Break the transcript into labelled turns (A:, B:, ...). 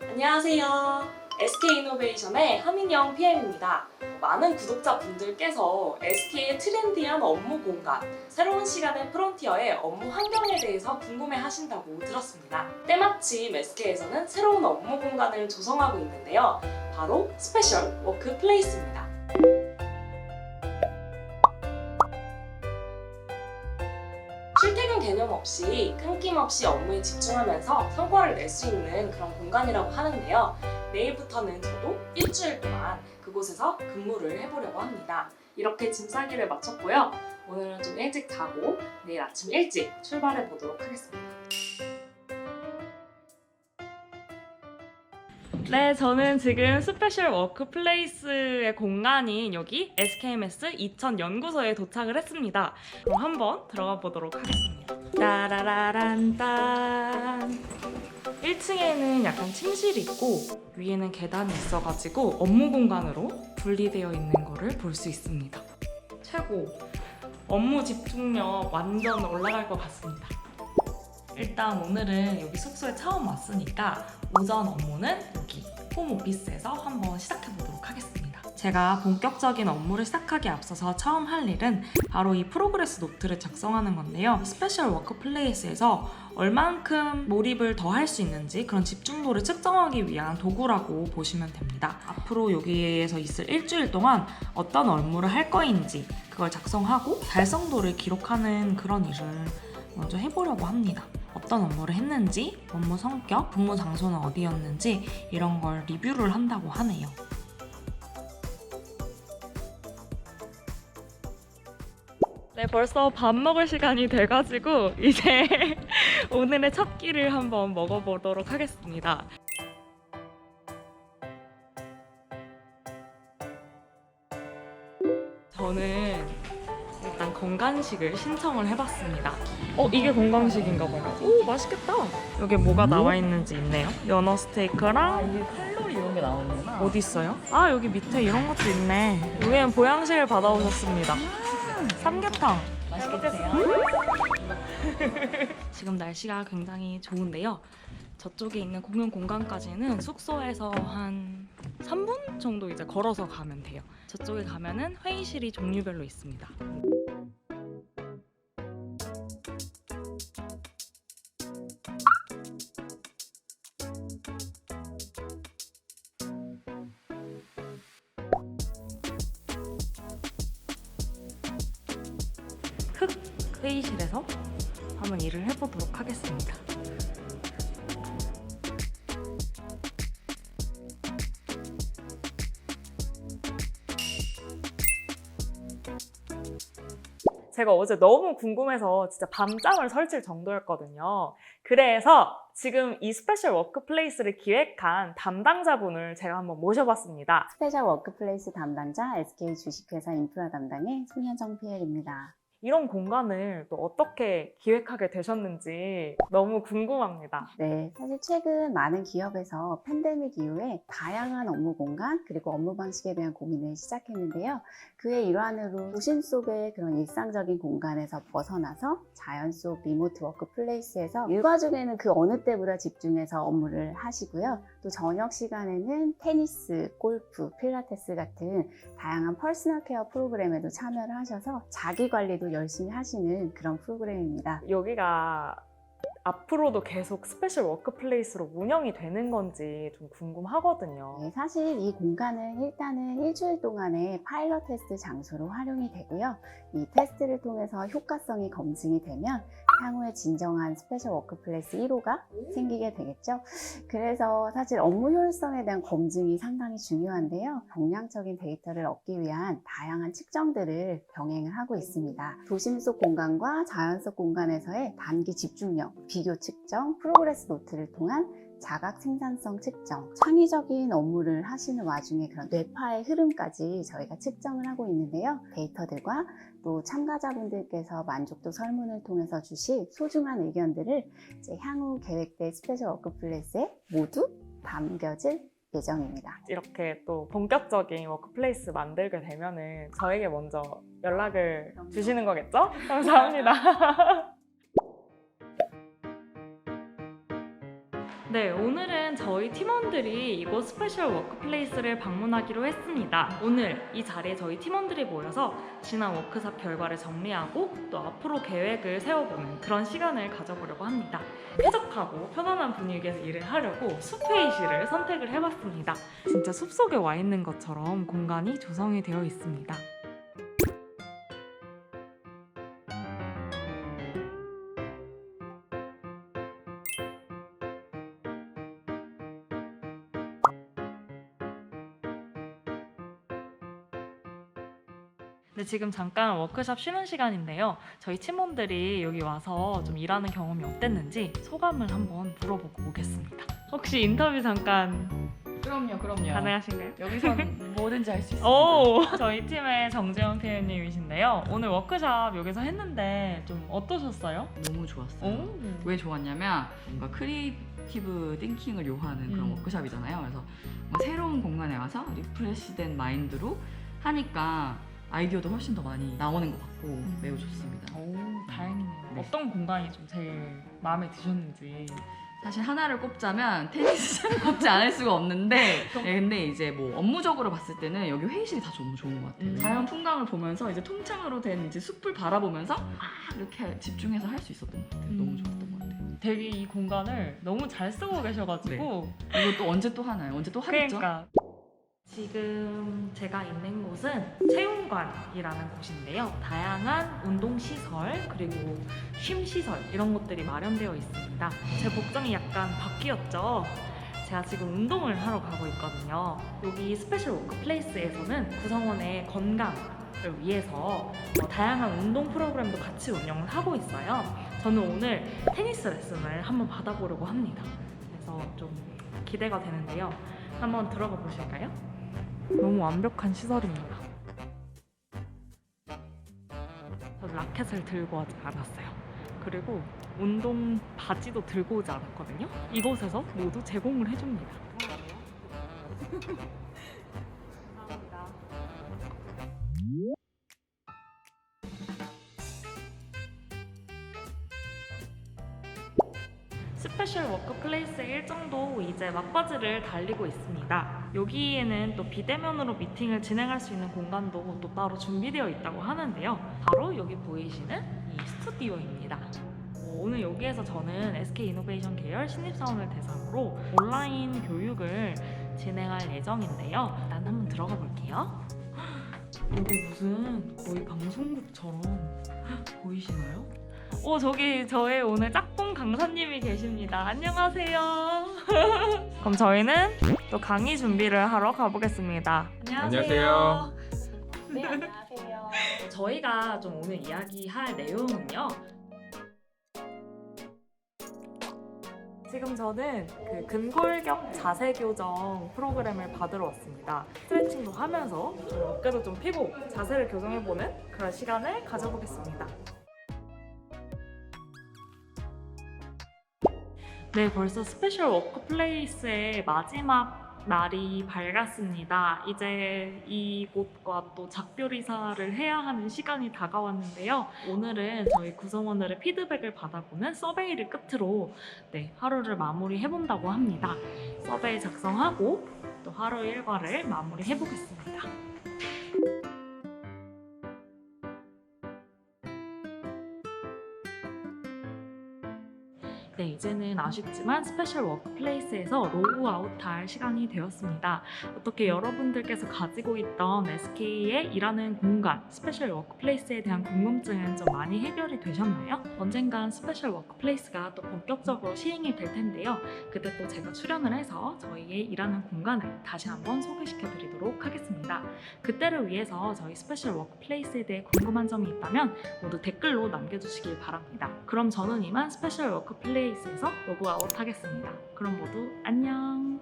A: 안녕하세요. SK이노베이션의 하민영 PM입니다. 많은 구독자분들께서 SK의 트렌디한 업무 공간, 새로운 시간의 프론티어의 업무 환경에 대해서 궁금해 하신다고 들었습니다. 때마침 SK에서는 새로운 업무 공간을 조성하고 있는데요. 바로 스페셜 워크 플레이스입니다. 출퇴근 개념 없이 끊김없이 업무에 집중하면서 성과를 낼 수 있는 그런 공간이라고 하는데요. 내일부터는 저도 일주일 동안 그곳에서 근무를 해보려고 합니다. 이렇게 짐 싸기를 마쳤고요. 오늘은 좀 일찍 자고 내일 아침 일찍 출발해 보도록 하겠습니다. 네, 저는 지금 스페셜 워크플레이스의 공간인 여기 SKMS 2000 연구소에 도착을 했습니다. 그럼 한번 들어가 보도록 하겠습니다. 따라라란딴 1층에는 약간 침실이 있고 위에는 계단이 있어가지고 업무 공간으로 분리되어 있는 거를 볼 수 있습니다. 최고! 업무 집중력 완전 올라갈 것 같습니다. 일단 오늘은 여기 숙소에 처음 왔으니까 오전 업무는 여기 홈오피스에서 한번 시작해 보도록 하겠습니다. 제가 본격적인 업무를 시작하기 앞서서 처음 할 일은 바로 이 프로그레스 노트를 작성하는 건데요. 스페셜 워크 플레이스에서 얼만큼 몰입을 더 할 수 있는지 그런 집중도를 측정하기 위한 도구라고 보시면 됩니다. 앞으로 여기에서 있을 일주일 동안 어떤 업무를 할 거인지 그걸 작성하고 달성도를 기록하는 그런 일을 먼저 해보려고 합니다. 어떤 업무를 했는지, 업무 성격, 근무 장소는 어디였는지 이런 걸 리뷰를 한다고 하네요. 네, 벌써 밥 먹을 시간이 돼가지고 이제 오늘의 첫 끼를 한번 먹어보도록 하겠습니다. 저는 건강식을 신청을 해봤습니다. 어, 이게 건강식인가 봐요. 오, 맛있겠다. 여기 뭐가 나와 있는지 있네요. 연어 스테이크랑
B: 이게 칼로리 이런 게 나오는구나.
A: 어디 있어요? 아, 여기 밑에 이런 것도 있네. 여기는 보양식을 받아오셨습니다. 삼계탕.
B: 맛있게 드세요.
A: 지금 날씨가 굉장히 좋은데요. 저쪽에 있는 공용 공간까지는 숙소에서 한 3분 정도 이제 걸어서 가면 돼요. 저쪽에 가면은 회의실이 종류별로 있습니다. 회의실에서 한번 일을 해보도록 하겠습니다. 제가 어제 너무 궁금해서 진짜 밤잠을 설칠 정도였거든요. 그래서 지금 이 스페셜 워크플레이스를 기획한 담당자분을 제가 한번 모셔봤습니다.
C: 스페셜 워크플레이스 담당자 SK 주식회사 인프라 담당의 손현정 PL입니다.
A: 이런 공간을 또 어떻게 기획하게 되셨는지 너무 궁금합니다.
C: 네, 사실 최근 많은 기업에서 팬데믹 이후에 다양한 업무 공간 그리고 업무 방식에 대한 고민을 시작했는데요. 그의 일환으로 도심 속의 그런 일상적인 공간에서 벗어나서 자연 속 리모트 워크플레이스에서 일과 중에는 그 어느 때보다 집중해서 업무를 하시고요. 또 저녁 시간에는 테니스, 골프, 필라테스 같은 다양한 퍼스널 케어 프로그램에도 참여를 하셔서 자기 관리도 열심히 하시는 그런 프로그램입니다.
A: 여기가 앞으로도 계속 스페셜 워크플레이스로 운영이 되는 건지 좀 궁금하거든요.
C: 네, 사실 이 공간은 일단은 일주일 동안의 파일럿 테스트 장소로 활용이 되고요. 이 테스트를 통해서 효과성이 검증이 되면 향후에 진정한 스페셜 워크플레이스 1호가 생기게 되겠죠. 그래서 사실 업무 효율성에 대한 검증이 상당히 중요한데요. 정량적인 데이터를 얻기 위한 다양한 측정들을 병행을 하고 있습니다. 도심 속 공간과 자연 속 공간에서의 단기 집중력, 비교 측정, 프로그레스 노트를 통한 자각 생산성 측정, 창의적인 업무를 하시는 와중에 그런 뇌파의 흐름까지 저희가 측정을 하고 있는데요. 데이터들과 또 참가자분들께서 만족도 설문을 통해서 주실 소중한 의견들을 향후 계획될 스페셜 워크플레이스에 모두 담겨질 예정입니다.
A: 이렇게 또 본격적인 워크플레이스 만들게 되면은 저에게 먼저 연락을 주시는 거겠죠? 감사합니다. 네, 오늘은 저희 팀원들이 이곳 스페셜 워크플레이스를 방문하기로 했습니다. 오늘 이 자리에 저희 팀원들이 모여서 지난 워크샵 결과를 정리하고 또 앞으로 계획을 세워보는 그런 시간을 가져보려고 합니다. 쾌적하고 편안한 분위기에서 일을 하려고 숲회의실을 선택을 해봤습니다. 진짜 숲속에 와 있는 것처럼 공간이 조성이 되어 있습니다. 네, 지금 잠깐 워크숍 쉬는 시간인데요. 저희 팀원들이 여기 와서 좀 일하는 경험이 어땠는지 소감을 한번 물어보고 오겠습니다. 혹시 인터뷰 잠깐
B: 그럼요, 그럼요.
A: 가능하신가요?
B: 여기선 뭐든지 할 수 있어요.
A: 오, 저희 팀의 정재원 PM님이신데요. 오늘 워크숍 여기서 했는데 좀 어떠셨어요?
B: 너무 좋았어요. 왜 좋았냐면 뭔가 크리에이티브 띵킹을 요하는 그런
A: 음.
B: 워크샵이잖아요. 그래서 뭔가 새로운 공간에 와서 리프레시된 마인드로 하니까 아이디어도 훨씬 더 많이 나오는 것 같고
A: 음.
B: 매우 좋습니다.
A: 오, 다행이네요.
B: 네.
A: 어떤 공간이 좀 제일 마음에 드셨는지.
B: 사실 하나를 꼽자면 테니스장을 꼽지 않을 수가 없는데 네, 근데 이제 뭐 업무적으로 봤을 때는 여기 회의실이 다 너무 좋은 것 같아요.
A: 음.
B: 자연 풍광을 보면서 이제 통창으로 된 이제 숲을 바라보면서 아 이렇게 집중해서 할 수 있었던 것 같아요. 너무 좋았던 것 같아요.
A: 되게 이 공간을 너무 잘 쓰고 계셔가지고
B: 이거 또 언제 또 하나요? 언제 또 하겠죠?
A: 그러니까 지금 제가 있는 곳은 체육관이라는 곳인데요. 다양한 운동 시설 그리고 쉼 시설 이런 것들이 마련되어 있습니다. 제 복장이 약간 바뀌었죠. 제가 지금 운동을 하러 가고 있거든요. 여기 스페셜 워크플레이스에서는 구성원의 건강 을 위해서 어, 다양한 운동 프로그램도 같이 운영을 하고 있어요. 저는 오늘 테니스 레슨을 한번 받아보려고 합니다. 그래서 좀 기대가 되는데요. 한번 들어가 보실까요? 너무 완벽한 시설입니다. 저도 라켓을 들고 하지 않았어요. 그리고 운동 바지도 들고 오지 않았거든요. 이곳에서 모두 제공을 해줍니다. 감사합니다. 스페셜 워크플레이스 일정도 이제 막바지를 달리고 있습니다. 여기에는 또 비대면으로 미팅을 진행할 수 있는 공간도 또 따로 준비되어 있다고 하는데요. 바로 여기 보이시는 이 스튜디오입니다. 어, 오늘 여기에서 저는 SK 이노베이션 계열 신입사원을 대상으로 온라인 교육을 진행할 예정인데요. 일단 한번 들어가 볼게요. 여기 무슨 거의 방송국처럼 보이시나요? 오 저기 저의 오늘 짝꿍 강사님이 계십니다. 안녕하세요. 그럼 저희는 또 강의 준비를 하러 가보겠습니다.
D: 안녕하세요.
C: 네, 안녕하세요.
A: 저희가 좀 오늘 이야기할 내용은요. 지금 저는 그 근골격 자세 교정 프로그램을 받으러 왔습니다. 스트레칭도 하면서 좀 어깨도 좀 피고 자세를 교정해보는 그런 시간을 가져보겠습니다. 네, 벌써 스페셜 워크플레이스의 마지막 날이 밝았습니다. 이제 이곳과 또 작별이사를 해야 하는 시간이 다가왔는데요. 오늘은 저희 구성원들의 피드백을 받아보는 서베이를 끝으로 네, 하루를 마무리해본다고 합니다. 서베이 작성하고 또 하루 일과를 마무리해보겠습니다. 네, 이제는 아쉽지만 스페셜 워크플레이스에서 로그아웃할 시간이 되었습니다. 어떻게 여러분들께서 가지고 있던 SK의 일하는 공간, 스페셜 워크플레이스에 대한 궁금증은 좀 많이 해결이 되셨나요? 언젠간 스페셜 워크플레이스가 또 본격적으로 시행이 될 텐데요. 그때 또 제가 출연을 해서 저희의 일하는 공간을 다시 한번 소개시켜 드리도록 하겠습니다. 그때를 위해서 저희 스페셜 워크플레이스에 대해 궁금한 점이 있다면 모두 댓글로 남겨주시길 바랍니다. 그럼 저는 이만 스페셜 워크플레 스페이스에서 로그아웃 하겠습니다. 그럼 모두 안녕!